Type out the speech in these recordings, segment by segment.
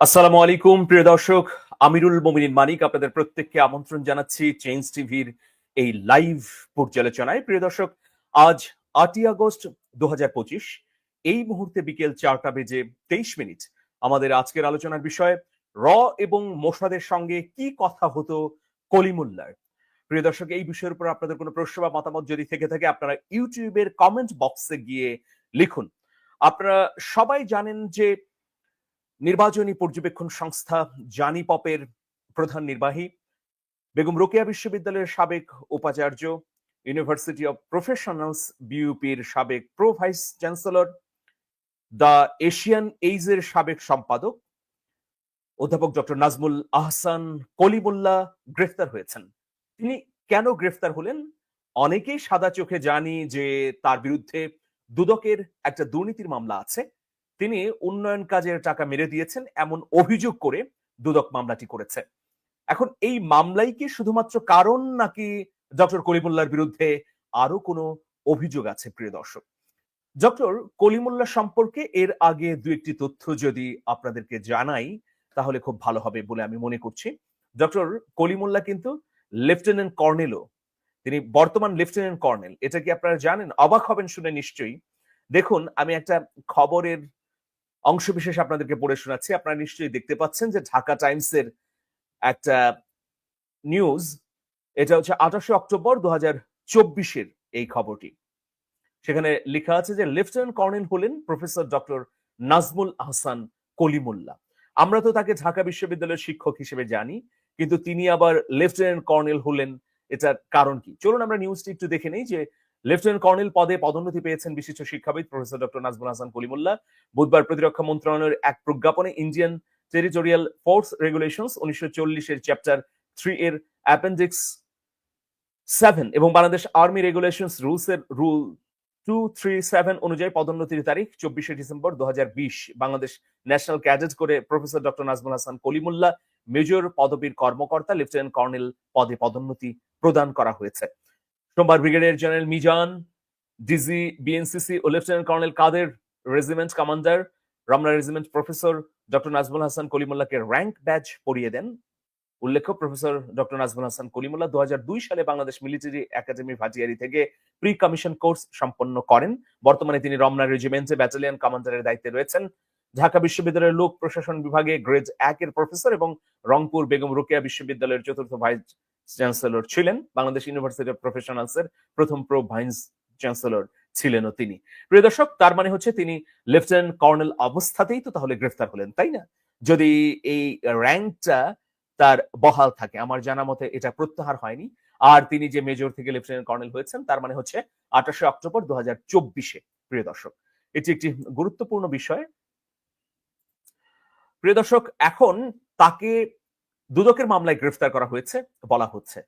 আসসালামু আলাইকুম, প্রিয় দর্শক। আমিরুল মোমিনিন মানিক আপনাদের প্রত্যেককে আমন্ত্রণ জানাচ্ছি চেঞ্জ টিভির এই লাইভ পর্যালোচনায়। প্রিয় দর্শক, আজ আটই আগস্ট দুহাজার পঁচিশ। এই মুহূর্তে বিকেল চারটা বেজে তেইশ মিনিট আমাদের আজকের আলোচনার বিষয়, র এবং মোসাদের সঙ্গে কি কথা হতো কলিমুল্লার। প্রিয় দর্শক, এই বিষয়ের উপর আপনাদের কোনো প্রশ্ন বা মতামত যদি থেকে থাকে, আপনারা ইউটিউবের কমেন্ট বক্সে গিয়ে লিখুন। আপনারা সবাই জানেন যে নির্বাচনী পর্যবেক্ষণ সংস্থা জানি পপের প্রধান নির্বাহী, বেগম রোকেয়া বিশ্ববিদ্যালয়ের সাবেক উপাচার্য ইউনিভার্সিটি অব প্রফেশনালস বিউপির সাবেক pro vice chancellor the Asian এইজের সাবেক সম্পাদক, অধ্যাপক ডক্টর নাজমুল আহসান কলিমুল্লাহ গ্রেফতার হয়েছেন। তিনি কেন গ্রেফতার হলেন? অনেকেই সাদা চোখে জানি যে তার বিরুদ্ধে দুদকের একটা দুর্নীতির মামলা আছে। তিনি উন্নয়ন কাজের টাকা মেরে দিয়েছেন এমন অভিযোগ করে দুদক মামলাটি করেছে। এখন এই মামলাই কি শুধুমাত্র কারণ নাকি ডক্টর কলিমুল্লার বিরুদ্ধে আরও কোনো অভিযোগ আছে, প্রিয় দর্শক? ডক্টর কলিমুল্লাহ সম্পর্কে এর আগে দু একটি তথ্য যদি আপনাদেরকে জানাই, তাহলে খুব ভালো হবে বলে আমি মনে করছি। ডক্টর কলিমুল্লাহ কিন্তু লেফটেন্যান্ট কর্নেলও। তিনি বর্তমান লেফটেন্যান্ট কর্নেল। এটা কি আপনারা জানেন? অবাক হবেন শুনে নিশ্চয়ই। দেখুন, আমি একটা খবরের অংশবিশেষ আপনাদেরকে পড়ে শোনাচ্ছি। আপনারা নিশ্চয়ই দেখতে পাচ্ছেন যে ঢাকা টাইমসের একটা নিউজ। এটা হচ্ছে আঠাশে অক্টোবর দু হাজার চব্বিশের এই খবরটি। সেখানে লেখা আছে যে লেফটেন্যান্ট কর্নেল হলেন প্রফেসর ডক্টর নাজমুল আহসান কলিমুল্লাহ। আমরা তো তাকে ঢাকা বিশ্ববিদ্যালয়ের শিক্ষক হিসেবে জানি, কিন্তু তিনি আবার লেফটেন্যান্ট কর্নেল হলেন। এটার কারণ কি? চলুন আমরা নিউজটি একটু দেখে নেই যে লেফটেন্যান্ট কর্নেল পদে পদোন্নতি পেয়েছেন বিশিষ্ট শিক্ষাবিদ প্রফেসর ডক্টর নাজমুল হাসান কলিমুল্লাহ বুধবার প্রতিরক্ষা মন্ত্রণালয়ের এক প্রজ্ঞাপনে ইন্ডিয়ান টেরিটোরিয়াল ফোর্স রেগুলেশনস উনিশশো চল্লিশের চ্যাপ্টার থ্রি এর অ্যাপেন্ডিক্স সেভেন এবং বাংলাদেশ আর্মি রেগুলেশনস রুলস এর রুল টু থ্রি সেভেন অনুযায়ী পদোন্নতির তারিখ চব্বিশে ডিসেম্বর দু হাজার বিশ। Bangladesh national cadet corps professor doctor Nazmul Hasan Kalimullah major পদবীর কর্মকর্তা লেফটেন্যান্ট কর্নেল পদে পদোন্নতি প্রদান করা হয়েছে। সোমবার brigadier general Mizan, DG, BNCC ও lieutenant colonel Kader, regiment commander, Ramna regiment professor doctor Nazmul Hasan কলিমুল্লাহকে rank badge পরিয়ে দেন। উল্লেখ্য, প্রফেসর ডক্টর নাজমুল হাসান কলিমুল্লাহ দু সালে বাংলাদেশ মিলিটারি একাডেমি ভাটিয়ারি থেকে প্রি কমিশন কোর্স সম্পন্ন করেন। বর্তমানে তিনি রমনা রেজিমেন্টে ব্যাটালিয়ন কমান্ডারের দায়িত্বে রয়েছেন। ঢাকা বিশ্ববিদ্যালয়ের লোক প্রশাসন বিভাগে গ্রেড এক এর প্রফেসর এবং রংপুর বেগম রোকেয়া বিশ্ববিদ্যালয়ের চতুর্থ ভাইস চ্যান্সেলর ছিলেন। বাংলাদেশ ইউনিভার্সিটি অফ প্রফেশনালস এর প্রথম প্রো ভাইস চ্যান্সেলর ছিলেনও তিনি। প্রিয় দর্শক, তার মানে হচ্ছে তিনি লেফটেন্যান্ট কর্নেল অবস্থাতেই তো তাহলে গ্রেফতার হলেন, তাই না? যদি এই র্যাঙ্কটা তার বহাল থাকে, আমার জানা মতে এটা প্রত্যাহার হয়নি। আর তিনি যে মেজর থেকে লেফটেন্যান্ট কর্নেল হয়েছেন, তার মানে হচ্ছে আঠাশে অক্টোবর দু হাজার চব্বিশে, প্রিয় দর্শক। এটি একটি গুরুত্বপূর্ণ বিষয়। প্রিয় দর্শক, এখন তাকে দুদকের মামলায় গ্রেফতার করা হয়েছে, বলা হচ্ছে।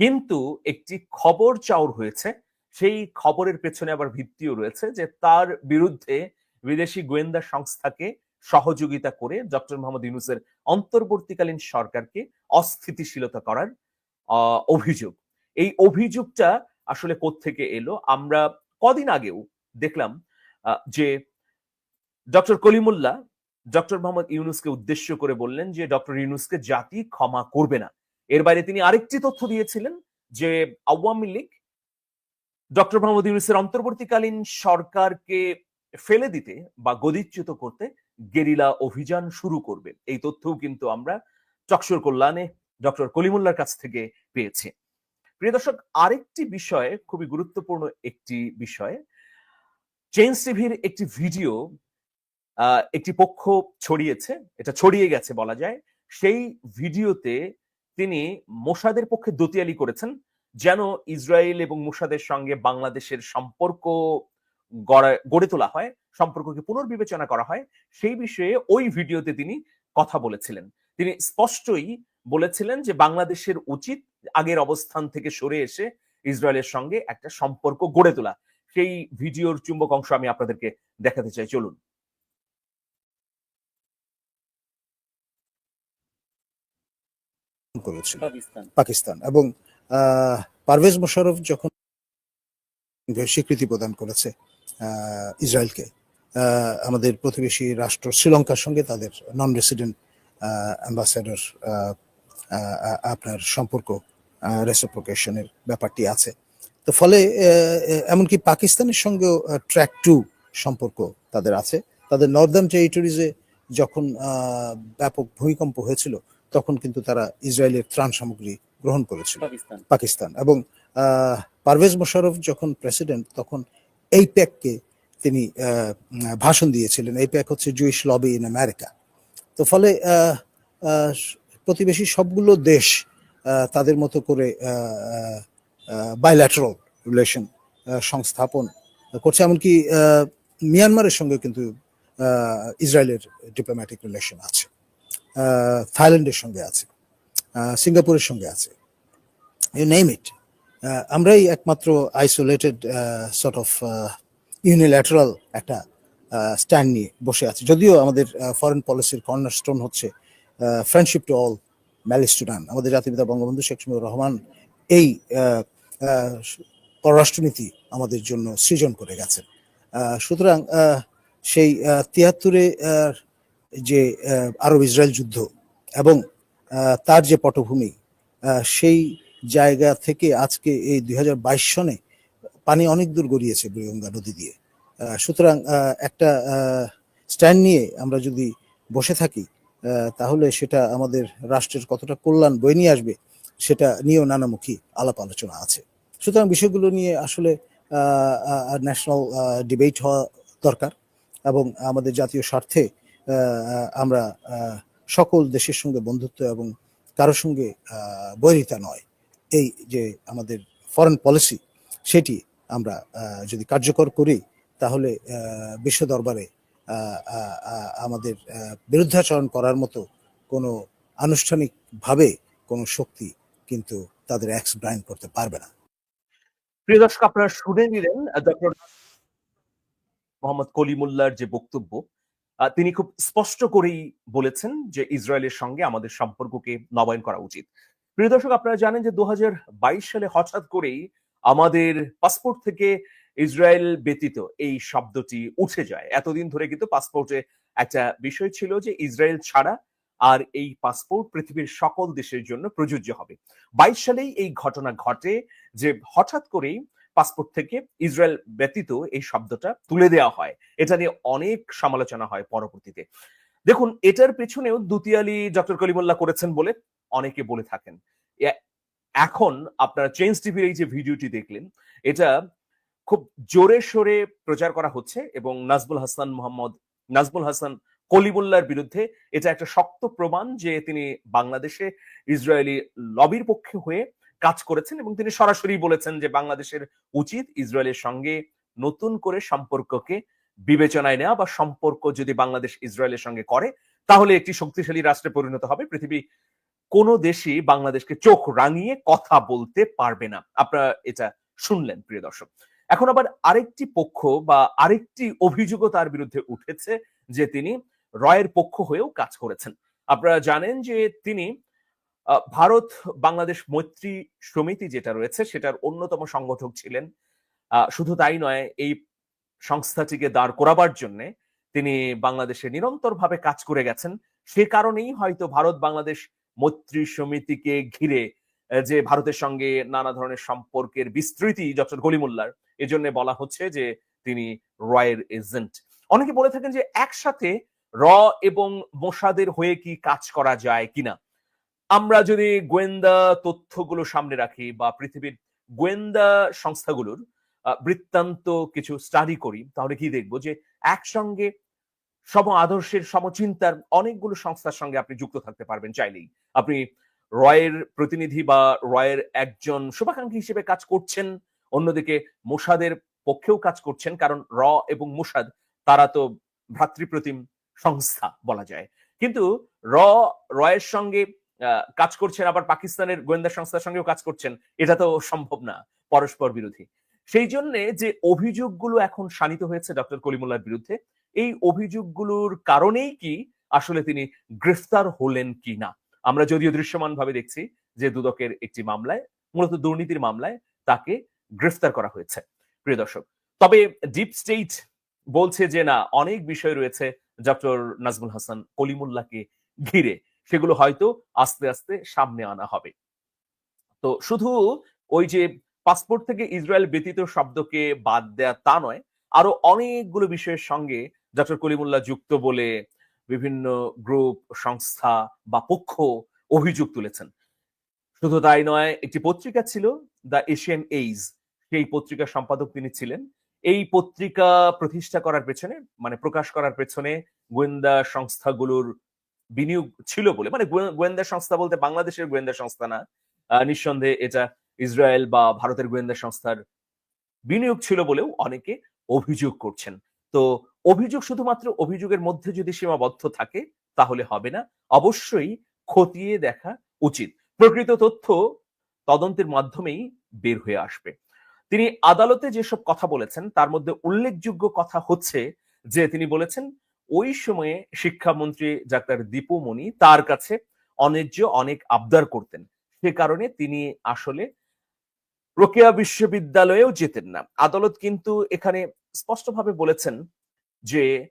কিন্তু একটি খবর চাউর হয়েছে, সেই খবরের পেছনে আবার ভিত্তিও রয়েছে যে তার বিরুদ্ধে বিদেশি গোয়েন্দা সংস্থাকে সহযোগিতা করে ডক্টর মোহাম্মদ ইউনুসের অন্তর্বর্তীকালীন সরকারকে অস্থিতিশীলতা করার অভিযোগ। এই অভিযোগটা আসলে থেকে এলো? আমরা কদিন আগেও দেখলাম যে ডক্টর কলিমুল্লাহ ডক্টর মোহাম্মদ ইউনুসকে উদ্দেশ্য করে বললেন যে, ডক্টর ইউনুসকে জাতি ক্ষমা করবে না। এর বাইরে তিনি আরেকটি তথ্য দিয়েছিলেন যে, আওয়ামী লীগ ডক্টর মোহাম্মদ ইউনুসের অন্তর্বর্তীকালীন সরকারকে ফেলে দিতে বা গদিচ্যুত করতে গেরিলা অভিযান শুরু করবে। এই তথ্যও কিন্তু আমরা চকসর কল্যাণে ডক্টর কলিমুল্লার কাছ থেকে পেয়েছি। প্রিয় দর্শক, আরেকটি বিষয়ে খুবই গুরুত্বপূর্ণ একটি বিষয় চেঞ্জ টিভির একটি ভিডিও একটি পক্ষ ছড়িয়েছে, এটা ছড়িয়ে গেছে বলা যায়। সেই ভিডিওতে তিনি মোসাদের পক্ষে দতিয়ালি করেছেন, যেন ইসরায়েল এবং মোসাদের সঙ্গে বাংলাদেশের সম্পর্ক গড়ে তোলা হয়, সম্পর্ককে পুনর্বিবেচনা করা হয়। সেই বিষয়ে ওই ভিডিওতে তিনি কথা বলেছিলেন। তিনি স্পষ্টই বলেছিলেন যে বাংলাদেশের উচিত আগের অবস্থান থেকে সরে এসে ইসরায়েলের সঙ্গে একটা সম্পর্ক গড়ে তোলা। সেই ভিডিওর চুম্বক অংশ আমি আপনাদেরকে দেখাতে চাই, চলুন। করেছিল। পাকিস্তান। এবং পারভেজ মোশারফ যখন স্বীকৃতি প্রদান করেছে ইসরায়েলকে আমাদের প্রতিবেশী রাষ্ট্র শ্রীলঙ্কার সঙ্গে তাদের নন রেসিডেন্ট অ্যাম্বাসেডর আপনার সম্পর্ক রেসিপ্রোকেশনের ব্যাপারটি আছে। তো ফলে এমনকি পাকিস্তানের সঙ্গেও ট্র্যাক টু সম্পর্ক তাদের আছে। তাদের নর্দার্ন টেরিটরিজে যখন আহ, ব্যাপক ভূমিকম্প হয়েছিল তখন কিন্তু তারা ইসরায়েলের ত্রাণ সামগ্রী গ্রহণ করেছিল। পাকিস্তান। এবং পারভেজ মোশাররফ যখন প্রেসিডেন্ট তখন এই প্যাককে তিনি ভাষণ দিয়েছিলেন। এই প্যাক হচ্ছে জুইশ লবি ইন আমেরিকা তো ফলে প্রতিবেশী সবগুলো দেশ তাদের মতো করে বাইল্যাটারাল রিলেশন সংস্থাপন করছে। এমনকি মিয়ানমারের সঙ্গে কিন্তু ইসরায়েলের ডিপ্লোম্যাটিক রিলেশন আছে। থাইল্যান্ডের সঙ্গে আছে সিঙ্গাপুরের সঙ্গে আছে ইউ নেম ইট আমরাই একমাত্র আইসোলেটেড সর্ট অফ ইউনিল্যাটারাল একটা স্ট্যান্ড নিয়ে বসে আছে। যদিও আমাদের ফরেন পলিসির কর্নারস্টোন হচ্ছে friendship to all malice to none আমাদের জাতিপিতা বঙ্গবন্ধু শেখ মুজিবুর রহমান এই পররাষ্ট্রনীতি আমাদের জন্য সৃজন করে গেছেন। সুতরাং সেই তিয়াত্তরে যে আরব ইসরায়েল যুদ্ধ এবং তার যে পটভূমি সেই জায়গা থেকে আজকে এই দুই হাজার বাইশ সনে পানি অনেক দূর গড়িয়েছে বুড়িগঙ্গা নদী দিয়ে। সুতরাং একটা স্ট্যান্ড নিয়ে আমরা যদি বসে থাকি তাহলে সেটা আমাদের রাষ্ট্রের কতটা কল্যাণ বয়ে নিয়ে আসবে সেটা নিয়েও নানামুখী আলাপ আলোচনা আছে। সুতরাং বিষয়গুলো নিয়ে আসলে ন্যাশনাল ডিবেট হওয়া দরকার এবং আমাদের জাতীয় স্বার্থে আমরা সকল দেশের সঙ্গে বন্ধুত্ব এবং কারোর সঙ্গে বৈরিতা নয়। এই যে আমাদের ফরেন পলিসি সেটি আমরা যদি কার্যকর করি, তাহলে বিশ্ব দরবারে আমাদের বিরুদ্ধাচরণ করার মতো কোনো আনুষ্ঠানিকভাবে কোনো শক্তি কিন্তু তাদের এক্স ব্রাইন করতে পারবে না। প্রিয় দর্শক, আপনারা শুনে নিলেন ডক্টর মোহাম্মদ কলিমুল্লার যে বক্তব্য তিনি খুব স্পষ্ট করেই বলেছেন যে ইসরায়েলের সঙ্গে আমাদের সম্পর্ককে নবায়ন করা উচিত। প্রিয় দর্শক, আপনারা জানেন যে দুহাজার বাইশ সালে হঠাৎ করেই আমাদের পাসপোর্ট থেকে ইসরায়েল ব্যতীত এই শব্দটি উঠে যায়। এতদিন ধরে কিন্তু পাসপোর্টে একটা বিষয় ছিল যে ইসরায়েল ছাড়া আর এই পাসপোর্ট পৃথিবীর সকল দেশের জন্য প্রযোজ্য হবে। বাইশ সালেই এই ঘটনা ঘটে যে হঠাৎ করেই পাসপোর্ট থেকে ইসরায়েল ব্যতীত এই শব্দটা তুলে দেওয়া হয়। এটা নিয়ে অনেক সমালোচনা হয় পরবর্তীতে। দেখুন, এটার পেছনেও দুতিয়ালি ডক্টর কলিমুল্লাহ করেছেন বলে অনেকে বলে থাকেন। এখন আপনারা চেঞ্জ টিভির এই যে ভিডিওটি দেখলেন, এটা খুব জোরে সোরে প্রচার করা হচ্ছে এবং নাজবুল হাসান মোহাম্মদ নাজবুল হাসান কলিমুল্লার বিরুদ্ধে এটা একটা শক্ত প্রমাণ যে তিনি বাংলাদেশে ইসরায়েলি লবির পক্ষে হয়ে কাজ করেছেন এবং তিনি সরাসরি বলেছেন যে বাংলাদেশের উচিত ইসরায়েলের সঙ্গে নতুন করে সম্পর্ককে বিবেচনায় নেওয়া বা সম্পর্ক যদি বাংলাদেশ ইসরায়েলের সঙ্গে করে, তাহলে একটি শক্তিশালী রাষ্ট্রে পরিণত হবে। পৃথিবী কোন দেশই বাংলাদেশকে চোখ রাঙিয়ে কথা বলতে পারবে না। আপনারা এটা শুনলেন, প্রিয় দর্শক। এখন আবার আরেকটি পক্ষ বা আরেকটি অভিযোগও তার বিরুদ্ধে উঠেছে যে তিনি রয়ের পক্ষ হয়েও কাজ করেছেন। আপনারা জানেন যে তিনি ভারত বাংলাদেশ মৈত্রী সমিতি যেটা রয়েছে, সেটার অন্যতম সংগঠক ছিলেন। শুধু তাই নয়, এই সংস্থাটিকে দাঁড় করাবার জন্য তিনি বাংলাদেশে নিরন্তরভাবে কাজ করে গেছেন। সে কারণেই হয়তো ভারত বাংলাদেশ মৈত্রী সমিতিকে ঘিরে যে ভারতের সঙ্গে নানা ধরনের সম্পর্কের বিস্তৃতি ডক্টর গলিমুল্লার, এজন্য বলা হচ্ছে যে তিনি রয়ের এজেন্ট। অনেকে বলে থাকেন যে একসাথে র এবং মোসাদের হয়ে কি কাজ করা যায় কিনা? আমরা যদি গোয়েন্দা তথ্যগুলো সামনে রাখি বা পৃথিবীর গোয়েন্দা সংস্থাগুলোর বৃত্তান্ত কিছু স্টাডি করি, তাহলে কি দেখব যে একসঙ্গে সম আদর্শের সমচিন্তার অনেকগুলো সংস্থার সঙ্গে আপনি যুক্ত থাকতে পারবেন চাইলেই। আপনি রয়ের প্রতিনিধি বা রয়ের একজন শুভাকাঙ্ক্ষী হিসেবে কাজ করছেন, অন্যদিকে মোসাদের পক্ষেও কাজ করছেন, কারণ র এবং মোসাদ তারা তো ভ্রাতৃপ্রতিম সংস্থা বলা যায়। কিন্তু র, রয়ের সঙ্গে কাজ করছেন, আবার পাকিস্তানের গোয়েন্দা সংস্থার সঙ্গেও কাজ করছেন, এটা তো সম্ভব না পরস্পর বিরোধী। সেই জন্য যে অভিযোগগুলো এখন শানিত হয়েছে ডক্টর কলিমুল্লার বিরুদ্ধে, এই অভিযোগগুলোর কারণেই কি আসলে তিনি গ্রেফতার হলেন কি না আমরা যদিও দৃশ্যমান ভাবে দেখছি যে দুদকের একটি মামলায়, মূলত দুর্নীতির মামলায় তাকে গ্রেফতার করা হয়েছে। প্রিয় দর্শক, তবে ডিপ স্টেট বলছে যে না, অনেক বিষয় রয়েছে ডক্টর নাজমুল হাসান কলিমুল্লাহকে ঘিরে। সেগুলো হয়তো আস্তে আস্তে সামনে আনা হবে। তো শুধু ওই যে পাসপোর্ট থেকে ইসরায়েল ব্যতীত শব্দকে বাদ দেয়া তা নয়, আরও অনেকগুলো বিষয়ের সঙ্গে ডক্টর কলিমুল্লাহ যুক্ত বলে বিভিন্ন গ্রুপ, সংস্থা বা পক্ষ অভিযোগ তুলেছেন। শুধু তাই নয়, একটি পত্রিকা ছিল দ্য এশিয়ান এইজ, সেই পত্রিকার সম্পাদক তিনি ছিলেন। এই পত্রিকা প্রতিষ্ঠা করার পেছনে মানে প্রকাশ করার পেছনে গোয়েন্দা সংস্থাগুলোর বিনিয়োগ ছিল বলে মানে গোয়েন্দা সংস্থা বলতে বাংলাদেশের গোয়েন্দা সংস্থা না। নিঃসন্দেহে এটা ইসরায়েল বা ভারতের গোয়েন্দা সংস্থার বিনিয়োগ ছিল বলেও অনেকে অভিযোগ করছেন। তো অভিযোগ শুধুমাত্র অভিযোগের মধ্যে যদি সীমাবদ্ধ থাকে, তাহলে হবে না। অবশ্যই খতিয়ে দেখা উচিত। প্রকৃত তথ্য তদন্তের মাধ্যমেই বের হয়ে আসবে। তিনি আদালতে যেসব কথা বলেছেন, তার মধ্যে উল্লেখযোগ্য কথা হচ্ছে যে তিনি বলেছেন ওই সময়ে শিক্ষামন্ত্রী ডাক্তার দীপু মনি তার কাছে অন্যায্য অনেক আবদার করতেন। সে কারণে তিনি আসলে রোকেয়া বিশ্ববিদ্যালয়েও যেতেন না। আদালত কিন্তু এখানে স্পষ্টভাবে বলেছেন যে,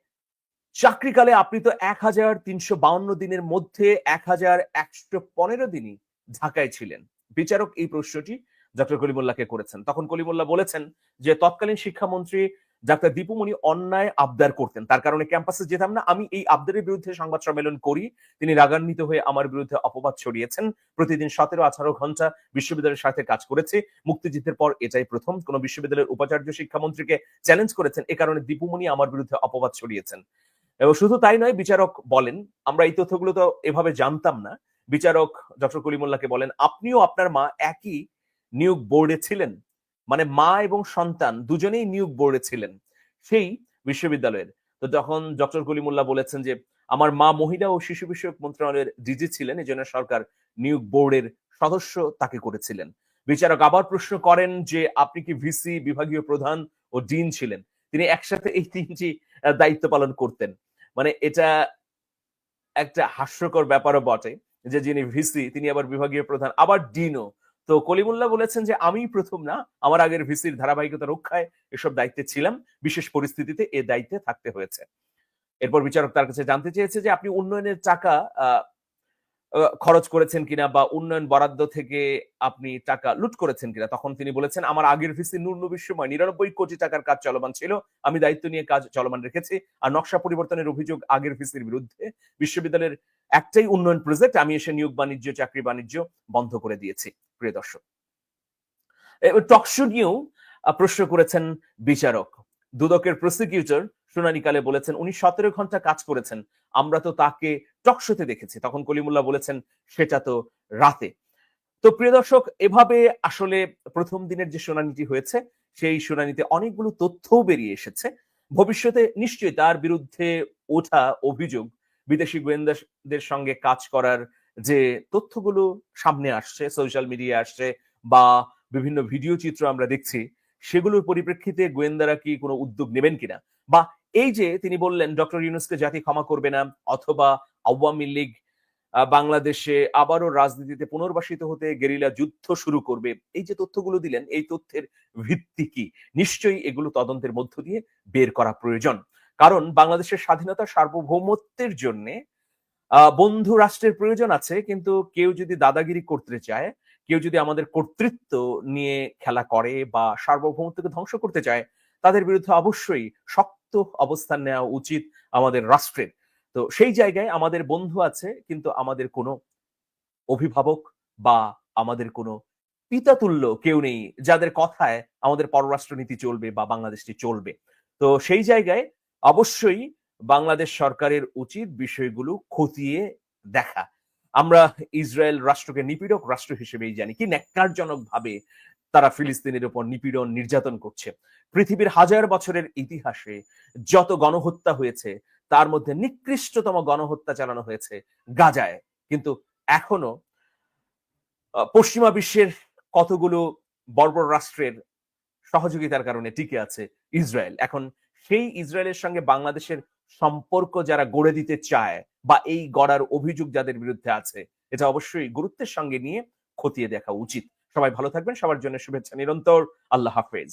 চাকরিকালে আপনি তো এক হাজার তিনশো বাউন্ন দিনের মধ্যে এক হাজার একশো পনেরো দিনই ঢাকায় ছিলেন। বিচারক এই প্রশ্নটি ডক্টর কলিমুল্লাহকে করেছেন। তখন কলিমুল্লাহ বলেছেন যে, তৎকালীন শিক্ষামন্ত্রী ডাক্তার দীপুমণি অন্যায় আবদার করতেন। তার কারণে ক্যাম্পাসে যেতাম না। আমি এই আবদারের বিরুদ্ধে সংবাদ সম্মেলন করি। তিনি রাগান্বিত হয়ে আমার বিরুদ্ধে অপবাদ ছড়িয়েছেন। প্রতিদিন সতেরো, আঠারো ঘণ্টা বিশ্ববিদ্যালয়ের সাথে কাজ করেছে। মুক্তিযুদ্ধের পর এটাই প্রথম। কোন বিশ্ববিদ্যালয়ের উপাচার্য শিক্ষামন্ত্রীকে চ্যালেঞ্জ করেছেন। এ কারণে দীপুমণি আমার বিরুদ্ধে অপবাদ ছড়িয়েছেন। এবং শুধু তাই নয়, বিচারক বলেন, আমরা এই তথ্যগুলো তো এভাবে জানতাম না। বিচারক ডক্টর কলিমুল্লাহকে বলেন, আপনিও আপনার মা একই নিয়োগ বোর্ডে ছিলেন। মানে মা এবং সন্তান দুজনেই নিয়োগ বোর্ডে ছিলেন, সেই বিশ্ববিদ্যালয়ের। তো তখন ডক্টর কলিমুল্লাহ বলেছেন যে, আমার মা মহিলা ও শিশু বিষয়ক মন্ত্রণালয়ের ডিজি ছিলেন এই জন্য সরকার নিয়োগ বোর্ডের সদস্য তাকে করেছিলেন। বিচারক আবার প্রশ্ন করেন যে, আপনি কি ভিসি, বিভাগীয় প্রধান ও ডিন ছিলেন? তিনি একসাথে এই তিনটি দায়িত্ব পালন করতেন। মানে এটা একটা হাস্যকর ব্যাপারও বটে যে, যিনি ভিসি, তিনি আবার বিভাগীয় প্রধান, আবার ডিনও। তো কলিমুল্লাহ বলেছেন যে আমি প্রথম না, আমার আগের ভিসির ধারাবাহিকতা রক্ষায় এসব দায়িত্বে ছিলাম, বিশেষ পরিস্থিতিতে এ দায়িত্বে থাকতে হয়েছে। এরপর বিচারক তার কাছে জানতে চেয়েছে যে, আপনি উন্নয়নের চাকা খরচ করেছেন কিনা বা উন্নয়ন বরাদ্দ থেকে আপনি টাকা লুট করেছেন কিনা? তখন তিনি বলেছেন, আমার আগের ভিসি নূর সময় নিরানব্বই কোটি টাকার কাজ চলমান ছিল। আমি দায়িত্ব নিয়ে কাজ চলমান রেখেছি। আর নকশা পরিবর্তনের অভিযোগ আগের ভিসির বিরুদ্ধে। বিশ্ববিদ্যালয়ের একটাই উন্নয়ন প্রজেক্ট, আমি এসে নিয়োগ বাণিজ্য, চাকরি বাণিজ্য বন্ধ করে দিয়েছি। প্রিয় দর্শক টকশো নিয়েও প্রশ্ন করেছেন বিচারক। দুদকের প্রসিকিউটর শুনানিকালে বলেছেন, উনি সতেরো ঘণ্টা কাজ করেছেন, আমরা তো তাকে টকশোতে দেখেছি। তখন কলিমুল্লাহ বলেছেন, সেটা তো রাতে। তো প্রিয় দর্শক, এভাবে আসলে প্রথম দিনের যে শুনানিটি হয়েছে, সেই শুনানিতে অনেকগুলো তথ্যও বেরিয়ে এসেছে। ভবিষ্যতে নিশ্চয়ই তার বিরুদ্ধে ওঠা অভিযোগ বিদেশি গোয়েন্দাদের সঙ্গে কাজ করার যে তথ্যগুলো সামনে আসছে, সোশ্যাল মিডিয়া আসছে বা বিভিন্ন ভিডিও চিত্র আমরা দেখছি, সেগুলোর পরিপ্রেক্ষিতে গোয়েন্দারা কি কোনো উদ্যোগ নেবেন কিনা? বা এই যে তিনি বললেন, ডক্টর ইউনুসকে জাতি ক্ষমা করবে না, অথবা আওয়ামী লীগ বাংলাদেশে আবারও রাজনীতিতে পুনর্বাসিত হতে গেরিলা যুদ্ধ শুরু করবে। এই যে তথ্যগুলো দিলেন, এই তথ্যের ভিত্তি কি? নিশ্চয়ই এগুলো তদন্তের মধ্য দিয়ে বের করা প্রয়োজন। কারণ বাংলাদেশের স্বাধীনতা সার্বভৌমত্বের জন্য বন্ধু রাষ্ট্রের প্রয়োজন আছে, কিন্তু কেউ যদি দাদাগিরি করতে চায়, কেউ যদি আমাদের কর্তৃত্ব নিয়ে খেলা করে বা সার্বভৌমত্বকে ধ্বংস করতে চায়, তাদের বিরুদ্ধে অবশ্যই শক্ত অবস্থান নেওয়া উচিত আমাদের রাষ্ট্রের। তো সেই জায়গায় আমাদের বন্ধু আছে, কিন্তু আমাদের কোনো অভিভাবক বা আমাদের কোনো পিতাতুল্য কেউ নেই, যাদের কথায় আমাদের পররাষ্ট্র নীতি চলবে বা বাংলাদেশটি চলবে। তো সেই জায়গায় অবশ্যই বাংলাদেশ সরকারের উচিত বিষয়গুলো খতিয়ে দেখা। আমরা ইসরায়েল রাষ্ট্রকে নিপীড়ক রাষ্ট্র হিসেবেই জানি, কি ন্যাক্কারজনক ভাবে তারা ফিলিস্তিনের উপর নিপীড়ন, নির্যাতন করছে। পৃথিবীর হাজার বছরের ইতিহাসে যত গণহত্যা হয়েছে, তার মধ্যে নিকৃষ্টতম গণহত্যা চালানো হয়েছে গাজায়। কিন্তু এখনও পশ্চিমা বিশ্বের কতগুলো বর্বর রাষ্ট্রের সহযোগিতার কারণে টিকে আছে ইসরায়েল। এখন সেই ইসরায়েলের সঙ্গে বাংলাদেশের সম্পর্ক যারা গড়ে দিতে চায় বা এই গড়ার অভিযোগ যাদের বিরুদ্ধে আছে, এটা অবশ্যই গুরুত্বের সঙ্গে নিয়ে খতিয়ে দেখা উচিত। সবাই ভালো থাকবেন সবার জন্য শুভেচ্ছা নিরন্তর আল্লাহ হাফেজ।